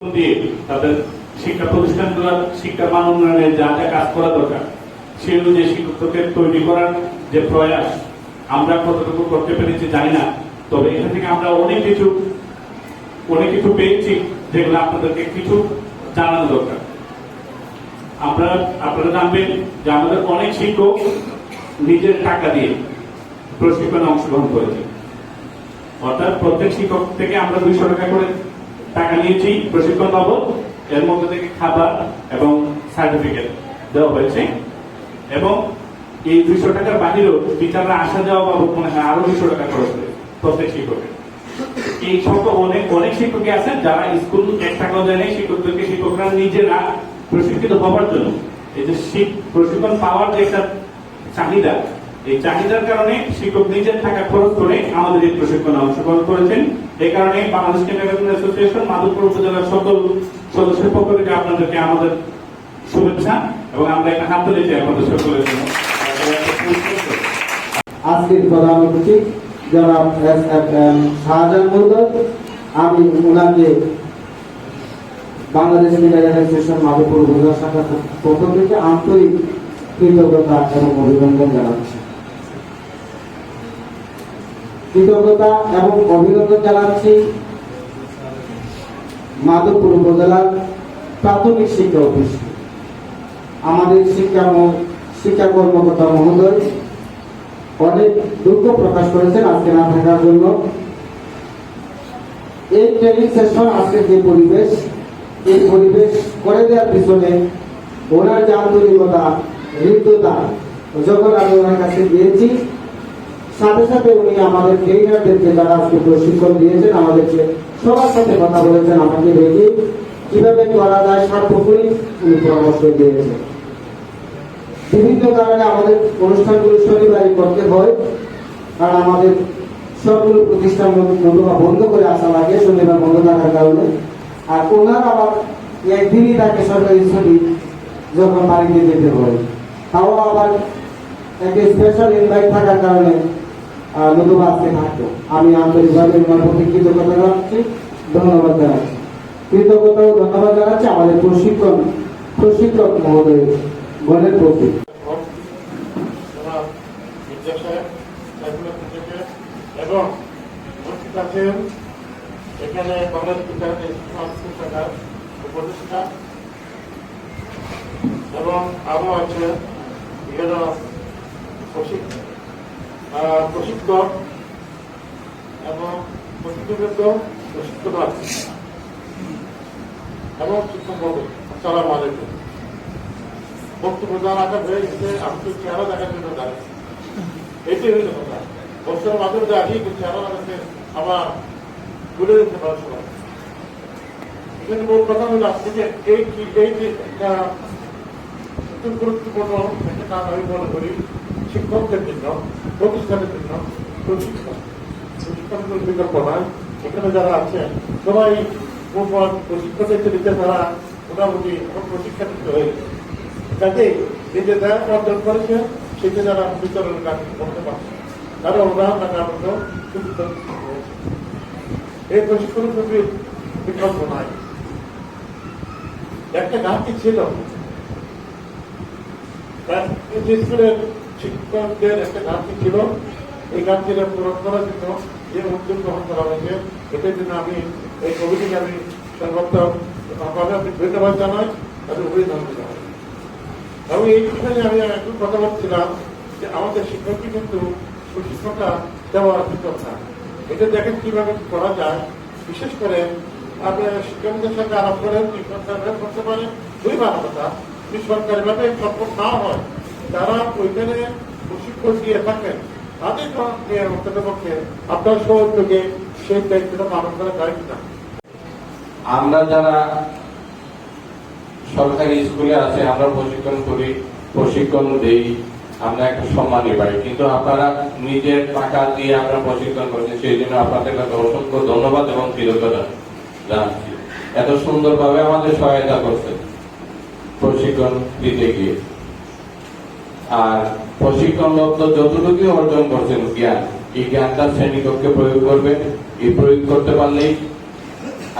দিয়ে তাদের শিক্ষা প্রতিষ্ঠানগুলোর মান উন্নয়নে যা যা কাজ করা দরকার অনুযায়ী শিক্ষকদের তৈরি করার যে প্রয়াস আমরা কতটুকু করতে পেরেছি জানি না, তবে এখান থেকে আমরা অনেক কিছু অনেক কিছু পেয়েছি যেগুলো আপনাদেরকে কিছু জানানো দরকার। আমরা আপনারা জানবেন যে আমাদের অনেক শিক্ষক নিজের টাকা দিয়ে প্রশিক্ষণে অংশগ্রহণ করেছে। অর্থাৎ প্রত্যেক শিক্ষক থেকে আমরা দুইশো টাকা করে টাকা নিয়েছি, প্রশিক্ষণ বাবদ এর মধ্যে থেকে খাবার এবং সার্টিফিকেট দেওয়া হয়েছে। এবং এই দুইশো টাকার বাহিরেও টিচাররা আসা যাওয়া বাবদ মনে হয় আরও দুইশো টাকা খরচ করে প্রত্যেক শিক্ষকের। এই সকল অনেক অনেক শিক্ষকই আছেন যারা স্কুল এক টাকাও দেয় নাই, শিক্ষকদেরকে শিক্ষকরা নিজেরা প্রশিক্ষিত হওয়ার জন্য। এই যে প্রশিক্ষণ পাওয়ার যে একটা চাহিদা এই চাহিদার কারণে শিক্ষক নিজের টাকা খরচ করে আমাদের এই প্রশিক্ষণে অংশগ্রহণ করেছেন। এই কারণে বাংলাদেশ অ্যাসোসিয়েশন মাধবপুর উপজেলার সকল সদস্যের পক্ষ থেকে আপনাদেরকে আমাদের শুভেচ্ছা এবং আমরা একটা হাত তুলেছি সকলের জন্য। আজকের প্রধান অতিথি জনাব এস এফ এম শাহজাহান মুর্দর আমি ওনাকে বাংলাদেশ মিডিয়া অ্যাসোসিয়েশন মাধবপুর উপজেলা পক্ষ থেকে আন্তরিক কৃতজ্ঞতা এবং অভিনন্দন জানাচ্ছি। কৃতজ্ঞতা এবং অভিনন্দন জানাচ্ছি মাধবপুর উপজেলার প্রাথমিক শিক্ষা অফিস। আমাদের শিক্ষা শিক্ষা কর্মকর্তা মহোদয় অনেক দুঃখ প্রকাশ করেছেন আজকে না থাকার জন্য। এই ট্রেনিং সেশন আজকের যে পরিবেশ, এই পরিবেশ করে দেওয়ার পিছনে ওনার যে আন্তরিকতা, হৃদ্যতা যখন আমি ওনার কাছে গিয়েছি সাথে সাথে উনি আমাদের ট্রেনারদেরকে যারা আজকে প্রশিক্ষণ দিয়েছেন, আমাদেরকে সবার সাথে কথা বলেছেন, আমাকে দেখে কীভাবে করা যায় সার্বক্ষণিক উনি পরামর্শ দিয়েছেন। বিভিন্ন কারণে আমাদের অনুষ্ঠানগুলো শনিবারই করতে হয়, আর আমাদের সবগুলো প্রতিষ্ঠান বন্ধ করে আসা লাগে, শনিবার বন্ধ থাকার কারণে। আর ওনার আবার একদিনই তাকে সরকারি ছুটি যখন বাড়িতে যেতে হয়। তাও আবার একটা স্পেশাল ইনভাইট থাকার কারণে নতুবা আজকে থাকতো আমি আন্তরিকভাবে ওনার প্রতি কৃতজ্ঞতা জানাচ্ছি, ধন্যবাদ জানাচ্ছি। কৃতজ্ঞতা ও ধন্যবাদ জানাচ্ছি আমাদের প্রশিক্ষণ, প্রশিক্ষক মহোদয় গণের প্রতি। এবং উপস্থিত এখানে বাংলাদেশ বিদ্যালয় সংস্কৃত উপদেষ্টা এবং আরও আছে এখানে প্রশিক্ষক। আহ, প্রশিক্ষক এবং প্রশিক্ষকবৃন্দ প্রশিক্ষক আছে। এবং শিক্ষক আসসালামু আলাইকুম। বক্তব্য তো চেহারা দেখার জন্য দাঁড়িয়ে এটাই কথা। বছরের মাধ্যমে দাঁড়িয়ে চেহারা লাগাতে আমার ভুলে যে এই এই যে একটা গুরুত্বপূর্ণ একটা কাজ আমি মনে করি। শিক্ষকদের জন্য, প্রতিষ্ঠানের জন্য প্রশিক্ষণ। প্রশিক্ষণের বিকল্প নয় এখানে যারা আছেন, সবাই প্রশিক্ষণের ক্ষেত্রে তারা মোটামুটি এখন প্রশিক্ষণ হয়ে গেছে। যাতে নিজে যা অর্জন করেছে সেটা যারা বিতরণের কাজ করতে পারছে তারা সুবিধা হয়েছে। এই প্রশিক্ষণ বিকল্প নাই। একটা ঘাটতি ছিল। স্কুলের শিক্ষকদের একটা ঘাটতি ছিল। এই ঘাটতিটা পূরণ করার জন্য যে উদ্যোগ গ্রহণ করা হয়েছে, এটার জন্য আমি এই কমিটিকে আমি সর্বোত্তম ভাবে আমি ধন্যবাদ জানাই তাদের অভিনন্দন জানাই। এবং এই বিষয়ে আমি একটু কথা বলছিলাম যে আমাদের শিক্ষককে কিন্তু প্রশিক্ষণটা দেওয়ার কথা এটা দেখেন কীভাবে করা যায়। বিশেষ করে আপনি শিক্ষকদের সাথে আলাপ করেন সরকারি করতে পারেন, দুই ভালো কথা। যদি সরকারিভাবে সম্পদ না হয় তারা ওইখানে প্রশিক্ষণ দিয়ে থাকেন। তাদের অন্তত পক্ষে আপনার সহযোগে সেই দায়িত্বটা পালন করা যায় কিনা? আমরা যারা সরকারি স্কুলে আছে, আমরা প্রশিক্ষণ করি, প্রশিক্ষণ দেই, আমরা একটা সম্মানই পাই। কিন্তু আপনারা নিজের টাকা দিয়ে আমরা প্রশিক্ষণ করছি, সেই জন্য আপনাদের কাছে অসংখ্য ধন্যবাদ এবং কৃতজ্ঞতা জানাচ্ছি। এত সুন্দরভাবে আমাদের সহায়তা করছে প্রশিক্ষণ দিতে গিয়ে। আর প্রশিক্ষণ লব্ধ যতটুকু অর্জন করছেন জ্ঞান, এই জ্ঞানটা শ্রেণীকক্ষে প্রয়োগ করবে এই প্রয়োগ করতে পারলেই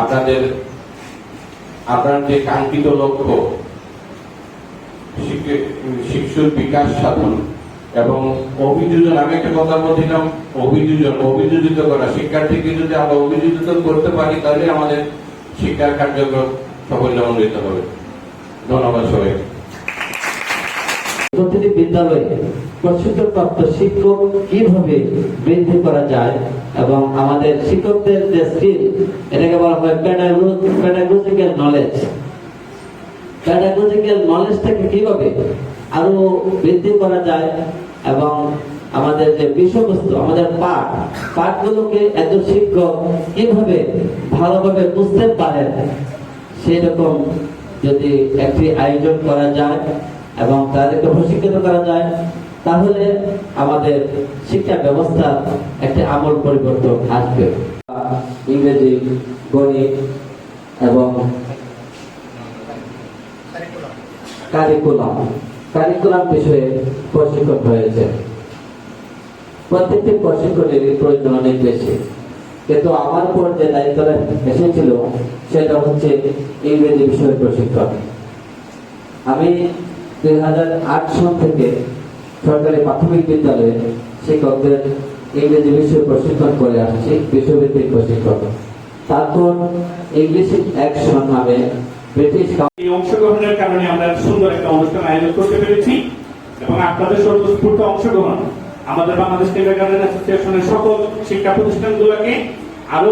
আপনাদের, আপনার যে কাঙ্ক্ষিত লক্ষ্য শিশুর বিকাশ সাধন এবং অভিযোজন, আমি একটা কথা বলছিলাম, অভিযোজন, অভিযোজিত করা। শিক্ষার্থীকে যদি আমরা অভিযোজিত করতে পারি, তাহলে আমাদের শিক্ষার কার্যক্রম সাফল্যমণ্ডিত হবে। ধন্যবাদ সবাইকে। প্রতিটি বিদ্যালয়ে প্রশিক্ষণপ্রাপ্ত শিক্ষক কীভাবে বৃদ্ধি করা যায় এবং আমাদের শিক্ষকদের যে স্কিল এটাকে বলা হয় প্যাডাগোজিক্যাল নলেজ প্যাডাগোজিক্যাল নলেজটাকে কীভাবে আরও বৃদ্ধি করা যায় এবং আমাদের যে বিষয়বস্তু, আমাদের পাঠ, পাঠগুলোকে একজন শিক্ষক কীভাবে ভালোভাবে বুঝতে পারেন সেই রকম যদি একটি আয়োজন করা যায়। এবং তাদেরকে প্রশিক্ষিত করা যায়, তাহলে আমাদের শিক্ষা ব্যবস্থা একটি আমূল পরিবর্তন আসবে। ইংরেজি, গণিত এবং কারিকুলাম। কারিকুলাম বিষয়ে প্রশিক্ষণ প্রত্যেকটি প্রশিক্ষণের প্রয়োজন অনেক বেশি। কিন্তু আমার উপর যে দায়িত্বটা এসেছিল, সেটা হচ্ছে ইংরেজি বিষয়ের প্রশিক্ষণ। আমি দুই সাল থেকে সরকারি প্রাথমিক বিদ্যালয়ে শিক্ষকদের ইংরেজি বিষয়ে প্রশিক্ষণ করে আসছি, বিশ্বভিত্তিক প্রশিক্ষণ তারপর ইংলিশ অ্যাকশন নামে ব্রিটিশ এই অংশগ্রহণের কারণে আমরা সুন্দর একটা অনুষ্ঠান আয়োজন করতে পেরেছি এবং আপনাদের স্বতঃস্ফূর্ত অংশগ্রহণ। আমাদের বাংলাদেশ কিন্ডারগার্টেন অ্যাসোসিয়েশনের সকল শিক্ষা প্রতিষ্ঠানগুলোকে আরও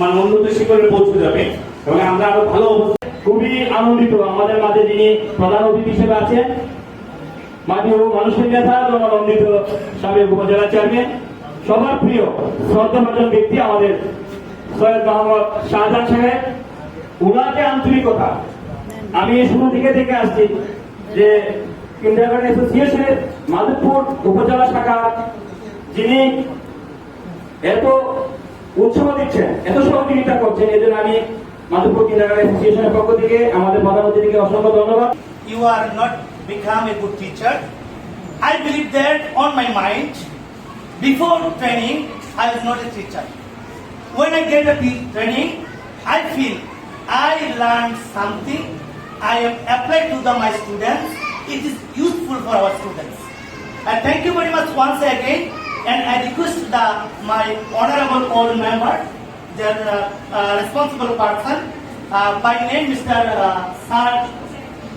মানে উন্নত শিখরে পৌঁছে যাবে। এবং আমরা আরও ভালো খুবই আনন্দিত আমাদের মাঝে যিনি প্রধান অতিথি হিসেবে আছেন। মাননীয় মানুষের নেতা এবং আনন্দিত সাবেক উপজেলা চেয়ারম্যান সবার প্রিয় শ্রদ্ধাভাজন ব্যক্তি আমাদের সৈয়দ মোহাম্মদ শাহজাহান সাহেব। উনার যে আন্তরিকতা, আমি শুরু থেকে দেখে আসছি যে কিন্ডারগার্টেন অ্যাসোসিয়েশনের মাধবপুর উপজেলা শাখা যিনি এত উৎসাহ দিচ্ছেন, এত সহযোগিতা করছেন এই জন্য আমি you are not become a good teacher. I believe that on my mind, before training, I was not a teacher. When I get a training, I feel I learned something. I have applied to the, my students. It is useful for our students. I thank you very much once again, and I request the my honorable old member, the uh, uh, responsible person, uh, by name Mr. Uh, Sar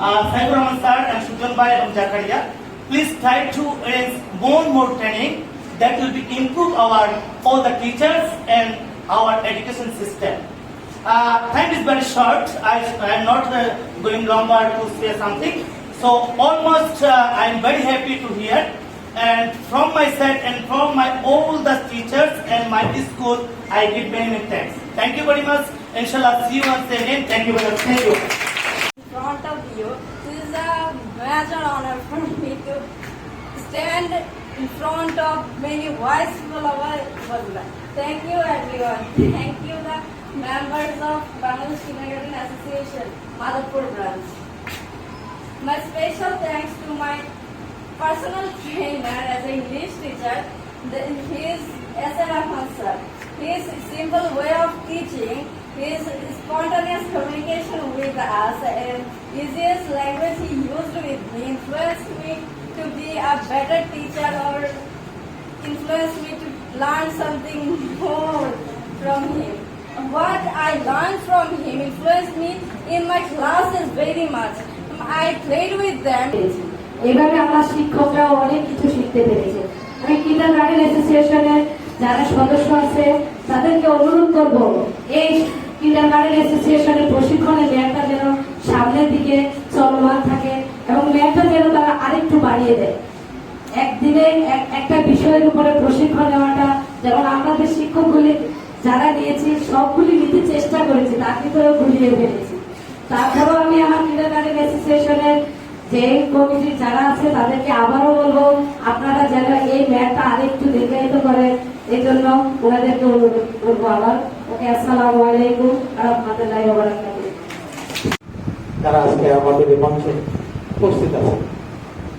uh, sir and Sujan Bhai and Jakaria, please try to arrange more and more training that will be improve our all the teachers and our education system. Uh, time is very short. I I am not uh, going longer to say something. So almost uh, I am very happy to hear. And from my side and from my all the teachers and my school, I give many many thanks. Thank you very much. Inshallah, see you once again. Thank you very much. Thank you. In front of you. This is a major honor for me to stand in front of many wise people of Wazla. Thank you everyone. Thank you the members of Bangladesh Kindergarten Association, Madhapur branch. My special thanks to my personal trainer as an English teacher, his S.R. Sir. His simple way of teaching, his spontaneous communication with us, and easiest language he used with me influenced me to be a better teacher or influenced me to learn something more from him. What I learned from him influenced me in my classes very much. I played with them. এইভাবে আমার শিক্ষকরাও অনেক কিছু শিখতে পেরেছে। আমি কিন্ডার garden অ্যাসোসিয়েশনের যারা সদস্য আছে, তাদেরকে অনুরোধ করব, এই কিন্ডার গার্ডেন অ্যাসোসিয়েশনের প্রশিক্ষণের মেয়াদটা যেন সামনের দিকে চলমান থাকে এবং মেয়াদটা যেন তারা আরেকটু বাড়িয়ে দেয়। একদিনে এক- একটা বিষয়ের উপরে প্রশিক্ষণ নেওয়াটা, যেমন আমাদের শিক্ষকগুলি যারা নিয়েছি, সবগুলি নিতে চেষ্টা করেছি তার ভিতরেও ঘুরিয়ে ফেলেছি। তারপরেও আমি আমার কিন্ডারগার্টেন অ্যাসোসিয়েশনের যে কমিটির যারা আছে তাদেরকে আবারও বলব, আপনারা যেন এই ম্যাটটা আরেকটু দীর্ঘায়িত করেন। এই জন্য ওনাদেরকে অনুরোধ করব আবার। ওকে, আসসালামু আলাইকুম তারা আজকে আমাদের মঞ্চে উপস্থিত আছে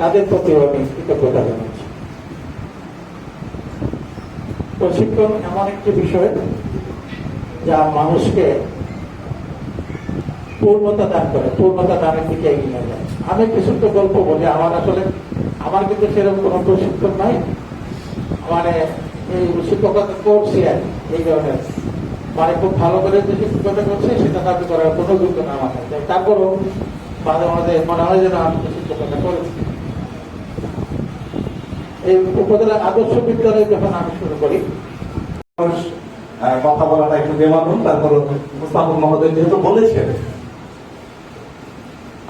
তাদের প্রতিও আমি কৃতজ্ঞতা জানাচ্ছি। প্রশিক্ষণ এমন একটি বিষয় যা মানুষকে পূর্ণতা দান করে, পূর্ণতা দানের দিকে এগিয়ে যায় আমি কিছু তো গল্প বলি, আমার আসলে, আমার কিন্তু সেরকম কোনো প্রশিক্ষণ নাই। মানে এই শিক্ষকতা করছি আর এই ধরনের। মানে খুব ভালো করে যে শিক্ষকতা করছে সেটা কাজে করার কোনো যোগ্য না আমার। তারপরও মাঝে মাঝে মনে হয় যেন আমি শিক্ষকতা করেছি এই উপজেলা আদর্শ বিদ্যালয় যখন আমি শুরু করি কথা বলাটা একটু বেমানুন তারপর মুস্তাফুর মহোদয় যেহেতু বলেছেন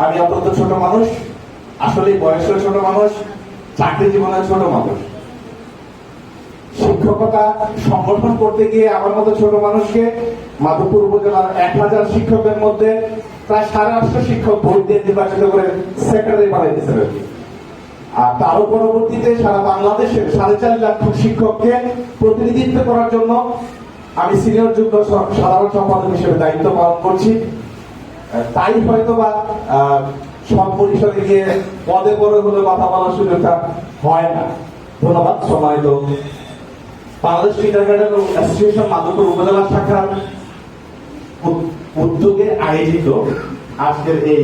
আমি অত্যন্ত ছোট মানুষ, আসলে বয়সের ছোট মানুষ, চাকরি জীবনের ছোট মানুষ। শিক্ষকতা সংগঠন করতে গিয়ে আমার মতো ছোট মানুষকে মাধবপুর উপজেলার এক হাজার শিক্ষকের মধ্যে প্রায় সাড়ে আটশো শিক্ষক ভোট দিয়ে নির্বাচিত করে সেক্রেটারি বানাই দিয়েছেন আর তারও পরবর্তীতে সারা বাংলাদেশের সাড়ে চার লাখ শিক্ষককে প্রতিনিধিত্ব করার জন্য আমি সিনিয়র যুগ্ম সাধারণ সম্পাদক হিসেবে দায়িত্ব পালন করছি। তাই হয়তো বা পরিষদে গিয়ে পদে পদে হলে কথা বলার সুযোগটা হয় না। ধন্যবাদ, সম্মানিত বাংলাদেশ ইন্টারন্যাশনাল অ্যাসোসিয়েশন মাধবপুর উপজেলা শাখার উদ- উদ্যোগে আয়োজিত আজকের এই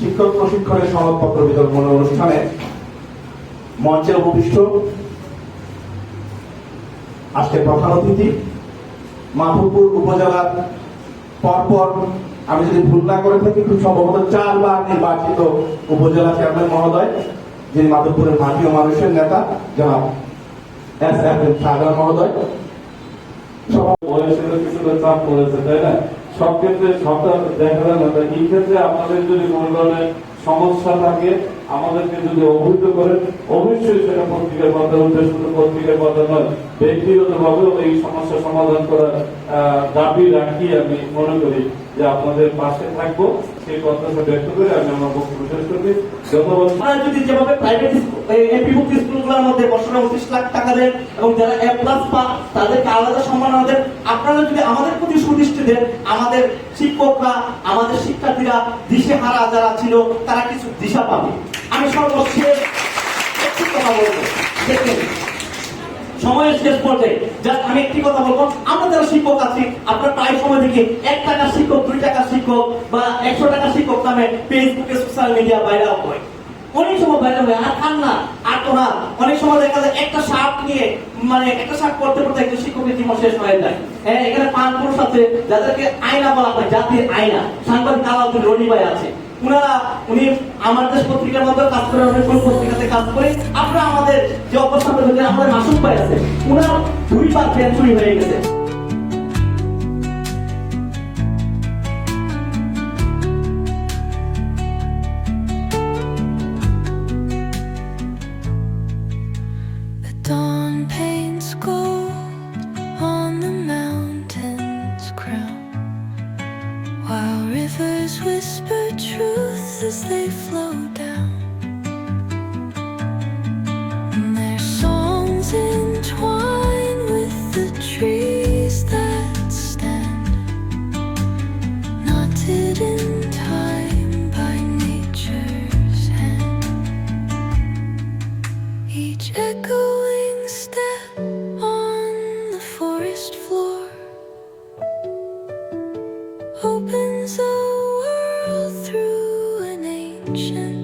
শিক্ষক প্রশিক্ষণের সনদপত্র বিতরণ অনুষ্ঠানে মঞ্চে উপবিষ্ট আজকের প্রধান অতিথি, মাধবপুর উপজেলার পরপর আমি যদি ভুল না করে থাকি, খুব সম্ভবত চারবার নির্বাচিত উপজেলা চেয়ারম্যান মহোদয়, যিনি মাধবপুরের মাটি ও মানুষের নেতা, জনাব এস এফ এম সাগর মহোদয়। সমস্যা থাকে, আমাদেরকে যদি অবশ্যই সেটা এই সমস্যা সমাধান করার দাবি রাখি আমি মনে করি। যে আপনাদের পাশে থাকব, সেই ব্যক্ত করে আমি আমার বক্তব্য শেষ যদি যেভাবে প্রাইভেট স্কুলগুলোর মধ্যে বছরে উনত্রিশ লাখ টাকা দেন এবং যারা এ প্লাস পা তাদেরকে আলাদা সম্মাননা দেন, আপনারা যদি আমাদের প্রতি সুদৃষ্টি দেন, আমাদের শিক্ষকরা, আমাদের শিক্ষার্থীরা দিশেহারা যারা ছিল, তারা কিছু দিশা পাবে। আমি সর্বশেষ একটি কথা বলব দেখেন সময়ের শেষ পর্যায়ে জাস্ট আমি একটি কথা বলব, আমরা যারা শিক্ষক আছি প্রায় সময় দেখি এক টাকা শিক্ষক, দুই টাকা শিক্ষক বা একশো টাকা শিক্ষক নামে ফেসবুকে সোশ্যাল মিডিয়া হয়। অনেক সময় হয়, আর আর তো না। অনেক সময় দেখা যায় একটা শার্ট নিয়ে মানে একটা শার্ট পড়তে পড়তে একটা শিক্ষকের জীবন শেষ হয়ে যায়। হ্যাঁ এখানে পুরুষ আছে, যাদেরকে আয়না বলা হয়, জাতির আয়না। সাংবাদিক আলাউদ্দিন রনি ভাই আছে। উনারা, উনি আমার দেশ পত্রিকার মধ্যে কাজ করে অনেক কোন পত্রিকাতে কাজ করে, আপনারা আমাদের যে অবস্থান আমাদের মাসুক ভাই আছে, উনার দুই বার চুরি হয়ে গেছে। slow down. 真